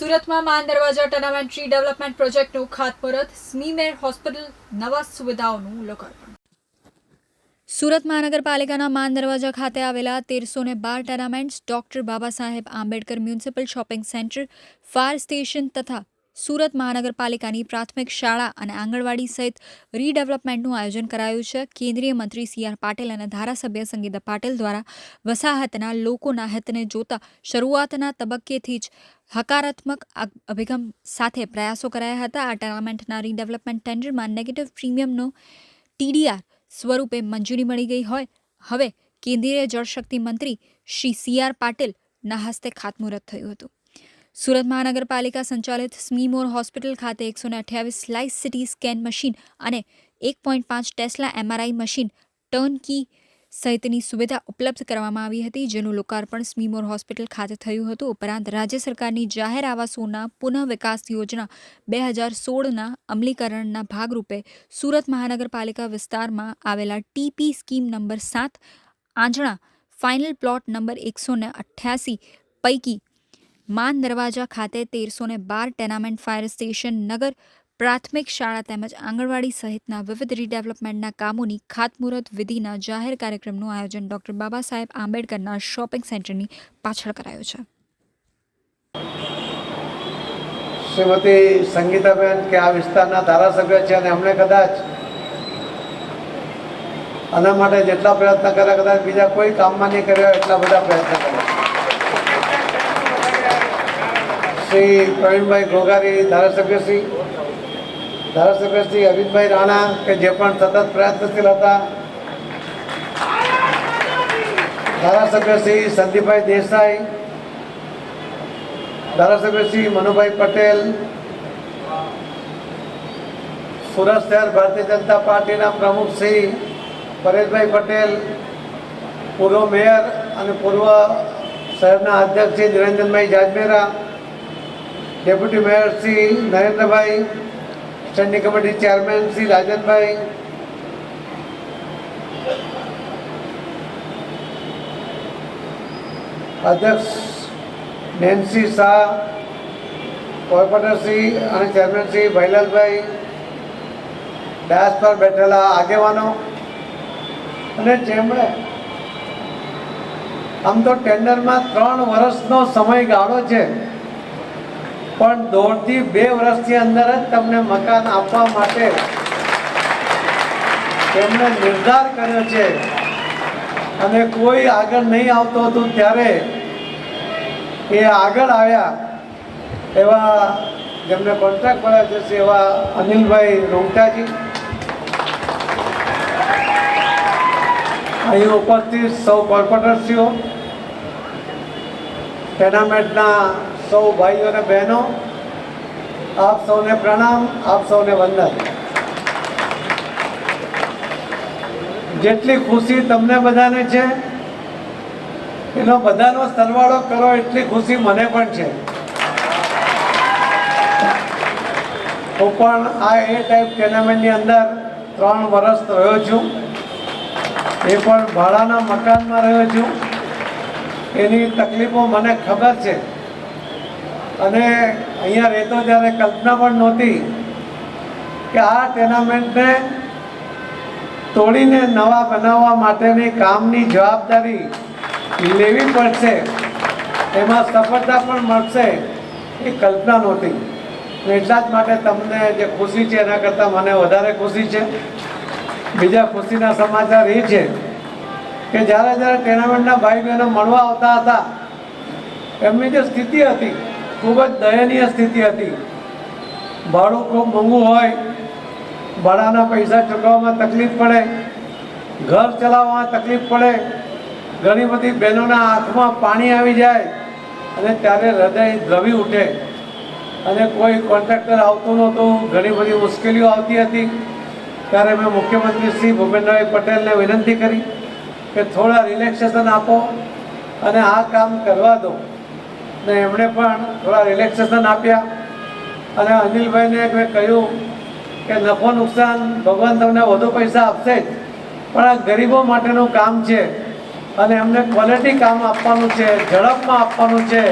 સુરતમાં માન દરવાજા ટર્નામેન્ટ ટ્રી ડેવલપમેન્ટ પ્રોજેક્ટનું ખાતમુહૂર્ત. સ્મીમેર હોસ્પિટલ નવા સુવિધાઓનું લોકાર્પણ. સુરત મહાનગરપાલિકાના માન દરવાજા ખાતે આવેલા તેરસો ને બાર tenements doctor Baba Saheb Ambedkar municipal shopping centre, fire station તથા સુરત મહાનગરપાલિકાની પ્રાથમિક શાળા અને આંગણવાડી સહિત રીડેવલપમેન્ટનું આયોજન કરાયું છે. કેન્દ્રીય મંત્રી સી આર પાટીલ અને ધારાસભ્ય સંગીતા પાટીલ દ્વારા વસાહતના લોકોના હિતને જોતા શરૂઆતના તબક્કેથી જ હકારાત્મક અભિગમ સાથે પ્રયાસો કરાયા હતા. આ ટુર્નામેન્ટના રીડેવલપમેન્ટ ટેન્ડરમાં નેગેટિવ પ્રીમિયમનો ટીડીઆર સ્વરૂપે મંજૂરી મળી ગઈ હોય. હવે કેન્દ્રીય જળશક્તિ મંત્રી શ્રી સી આર પાટીલના હસ્તે ખાતમુહૂર્ત થયું હતું. સુરત મહાનગરપાલિકા સંચાલિત સ્મીમોર હોસ્પિટલ ખાતે એકસો અઠ્યાવીસ સ્લાઇસ સિટી સ્કેન મશીન અને એક પોઈન્ટ પાંચ tesla MRI machine turn key સહિતની સુવિધા ઉપલબ્ધ કરવામાં આવી હતી, જેનું લોકાર્પણ સ્મીમોર હોસ્પિટલ ખાતે થયું હતું. ઉપરાંત રાજ્ય સરકારની જાહેર આવાસોના પુનઃ વિકાસ યોજના બે હજાર સોળના અમલીકરણના ભાગરૂપે સુરત મહાનગરપાલિકા વિસ્તારમાં આવેલા ટીપી સ્કીમ નંબર સાત આંજણા ફાઇનલ પ્લોટ નંબર એકસો અઠ્યાસી પૈકી માન દરવાજા ખાતે તેરસો ને બાર ટેનામેન્ટ ફાયર સ્ટેશન નગર પ્રાથમિક શાળા તેમજ આંગણવાડી સહિતના વિવિધ રીડેવલપમેન્ટના કામોની ખાતમુહૂર્ત વિધિના જાહેર કાર્યક્રમનું આયોજન ડોક્ટર બાબા સાહેબ આંબેડકરના શોપિંગ સેન્ટરની પાછળ કરાયું છે. શ્રીમતી સંગીતાબેન કે આ વિસ્તારના ધારાસભ્ય છે અને અમને કદાચ આના માટે જેટલા પ્રયત્ન કર્યા, કદાચ બીજા કોઈ કામમાં નહીં કર્યા એટલા બધા પ્રયત્ન કર્યા. શ્રી પ્રવીણભાઈ ઘોઘારી ધારાસભ્ય શ્રી ધારાસભ્ય શ્રી અરવિંદભાઈ રાણા, કે જે પણ સતત પ્રયત્નશીલ હતા. ધારાસભ્ય શ્રી સંદીપભાઈ દેસાઈ, ધારાસભ્ય શ્રી મનુભાઈ પટેલ, સુરત શહેર ભારતીય જનતા પાર્ટીના પ્રમુખ શ્રી પરેશભાઈ પટેલ, પૂર્વ મેયર અને પૂર્વ શહેરના અધ્યક્ષ Shri Niranjanbhai Jajmera deputy mayor Shri Narendrabhai, standing committee chairman Shri Rajanbhai. અધ્યક્ષ નેન્સી શાહ કોર્પોરેટરશ્રી અને ચેરમેનશ્રી ભૈલાલભાઈ ડાસ પર બેઠેલા આગેવાનો. અને જેમણે આમ તો ટેન્ડરમાં ત્રણ વર્ષનો સમયગાળો છે. પણ દોઢથી બે વર્ષની અંદર જ તમને મકાન આપવા માટે તેમણે નિર્ધાર કર્યો છે. અને કોઈ આગળ નહીં આવતું હતું ત્યારે એ આગળ આવ્યા એવા જેમને કોન્ટ્રાક્ટ મળ્યા છે એવા અનિલભાઈ રોમટાજી અહીં ઉપસ્થિત સૌ કોર્પોરેટરશ્રીઓ ટેનામેન્ટના સૌ ભાઈઓ અને બહેનો, આપ સૌને પ્રણામ, આપ સૌને વંદન. જેટલી ખુશી તમને બધાને છે, એનો બધાનો સરવાળો કરો, એટલી ખુશી મને પણ છે. હું પણ આ એ ટાઈપ ટેનામેન્ટની અંદર ત્રણ વર્ષ રહ્યો છું. એ પણ ભાડાના મકાનમાં રહ્યો છું. એની તકલીફો મને ખબર છે. અને અહીંયા રહેતો ત્યારે કલ્પના પણ નહોતી કે આ ટેનામેન્ટને તોડીને નવા બનાવવા માટેની કામની જવાબદારી લેવી પડશે. એમાં સફળતા પણ મળશે એ કલ્પના નહોતી. એટલા જ માટે તમને જે ખુશી છે એના કરતાં મને વધારે ખુશી છે. બીજા ખુશીના સમાચાર એ છે કે જ્યારે જ્યારે ટેનામેન્ટના ભાઈ બહેનો મળવા આવતા હતા, એમની જે સ્થિતિ હતી ખૂબ જ દયનીય સ્થિતિ હતી. ભાડું ખૂબ મોંઘું હોય, ભાડાના પૈસા ચૂકવવામાં તકલીફ પડે, ઘર ચલાવવામાં તકલીફ પડે, ઘણી બધી બહેનોના આંખમાં પાણી આવી જાય અને ત્યારે હૃદય દ્રવી ઉઠે. અને કોઈ કોન્ટ્રાક્ટર આવતું નહોતું, ઘણી બધી મુશ્કેલીઓ આવતી હતી. ત્યારે મેં મુખ્યમંત્રી શ્રી ભૂપેન્દ્રભાઈ પટેલને વિનંતી કરી કે થોડા રિલેક્સેશન આપો અને આ કામ કરવા દો. ને એમણે પણ થોડા રિલેક્સેશન આપ્યા. અને અનિલભાઈને મેં કહ્યું કે નફો નુકસાન ભગવાન તમને વધુ પૈસા આપશે જ, પણ આ ગરીબો માટેનું કામ છે. અને એમને ક્વોલિટી કામ આપવાનું છે, ઝડપમાં આપવાનું છે.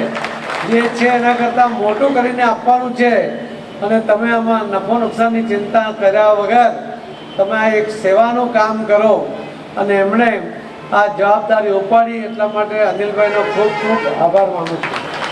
જે છે એના કરતાં મોટું કરીને આપવાનું છે. અને તમે આમાં નફો નુકસાનની ચિંતા કર્યા વગર તમે આ એક સેવાનું કામ કરો. અને એમણે આ જવાબદારી ઉપાડી એટલા માટે અનિલભાઈનો ખૂબ ખૂબ આભાર માનું છું.